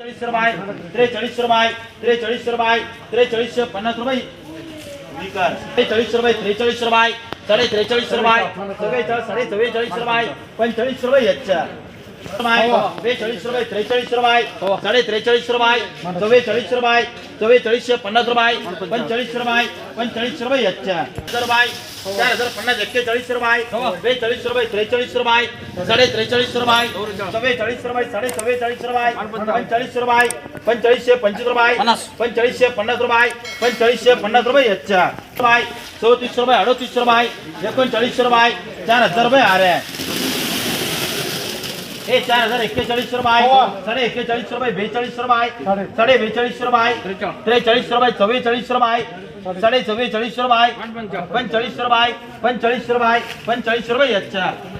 त्रेचाळीस रुपये त्रेचाळीस रुपये त्रेचाळीस रुपये त्रेचाळीसशे पन्नास रुपये विकार त्रेचाळीस रुपये त्रेचाळीस रुपये साडे त्रेचाळीस रुपये चव्वेचाळीस साडे चव्वेचाळीस रुपये पंचेचाळीस रुपये याच्या बेचाळीस रुपये त्रेचाळीस रुपये साडे त्रेचाळीस रुपये चव्वेचाळीस रुपये चव्वेचाळीसशे पन्नास रुपये पंचेचाळीस रुपये पंचेचाळीस रुपये याच्या हजार रुपये चार हजार पन्नास एक्केचाळीस रुपये बेचाळीस रुपये त्रेचाळीस रुपये साडे त्रेचाळीस रुपये चव्वेचाळीस रुपये साडे चव्वेचाळीस रुपये पंचेचाळीस रुपये पंचेचाळीसशे पंचवीस रुपये पंचेचाळीसशे पन्नास रुपये पंचेचाळीसशे पन्नास रुपये याच्या रुपये चौतीस रुपये अडोतीस रुपये एकोणचाळीस रुपये चार हजार रुपये आ रहे हे चार हजार एक्केचाळीस रुपये साडे एक्केचाळीस रुपये बेचाळीस रुपये साडे बेचाळीस रुपये त्रेचाळीस रुपये चव्वेचाळीस रुपये साडे चव्वेचाळीस रुपये पंचेचाळीस रुपये पंचेचाळीस रुपये पंचेचाळीस रुपये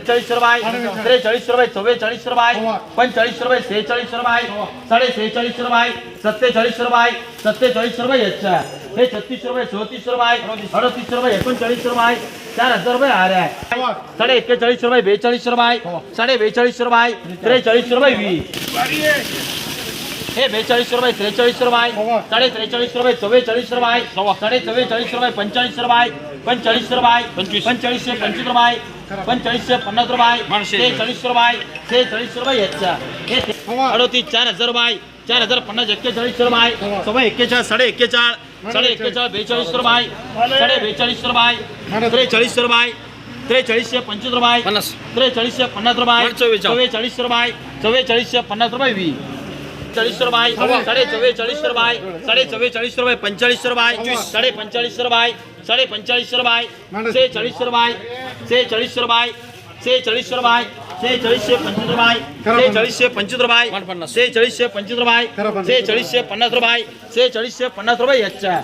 चाळीस रुपये त्रेचाळीस रुपये चव्वेचाळीस रुपये पंचेचाळीस रुपये सेहेचाळीस रुपये साडे सेहेचाळीस रुपये सत्तेचाळीस रुपये सत्तेचाळीस रुपये हे छत्तीस रुपये चौतीस रुपये अडतीस रुपये एकोणचाळीस रुपये चार हजार रुपये आ रहा है साडे एक्केचाळीस रुपये बेचाळीस रुपये साडे बेचाळीस रुपये त्रेचाळीस रुपये वीस हे बेचाळीस रुपये त्रेचाळीस रुपये साडे त्रेचाळीस रुपये चव्वेचाळीस रुपये साडे चव्वेचाळीस रुपये पंचाळीस रुपये पंचाळीस रुपये पंचवीस पंचाळीसशे पंचवीस रुपये पंचाळीसशे पन्नास रुपये सेहेचाळीस रुपये सेहेचाळीस रुपये याच्या हे अडोतीस चार हजार रुपये चार हजार पन्नास एक्केचाळीस रुपये सव्वा एक्केचाळीस साडे एक्केचाळीस साडे एक्केचाळीस बेचाळीस रुपये साडे बेचाळीस रुपये त्रेचाळीस रुपये त्रेचाळीसशे पंचवीस रुपये पन्नास त्रेचाळीसशे पन्नास रुपये चव्वेचाळीस. रुपये चव्वेचाळीसशे पन्नास रुपये वीस चाळीस रुपये साडे चव्वेचाळीस रुपये साडे चव्वेचाळीस रुपये पंचेचाळीस रुपये साडे पंचेचाळीस रुपये साडे पंचेचाळीस रुपये सेहेचाळीस रुपये सेहेचाळीस रुपये सेहेचाळीस रुपये सेहेचाळीसशे पंचवीस रुपये सेहेचाळीसशे पंचवीस रुपये पन्नास. सेहेचाळीसशे पंचवीस रुपये सेहेचाळीसशे पन्नास रुपये सेहेचाळीसशे पन्नास रुपये याच्या.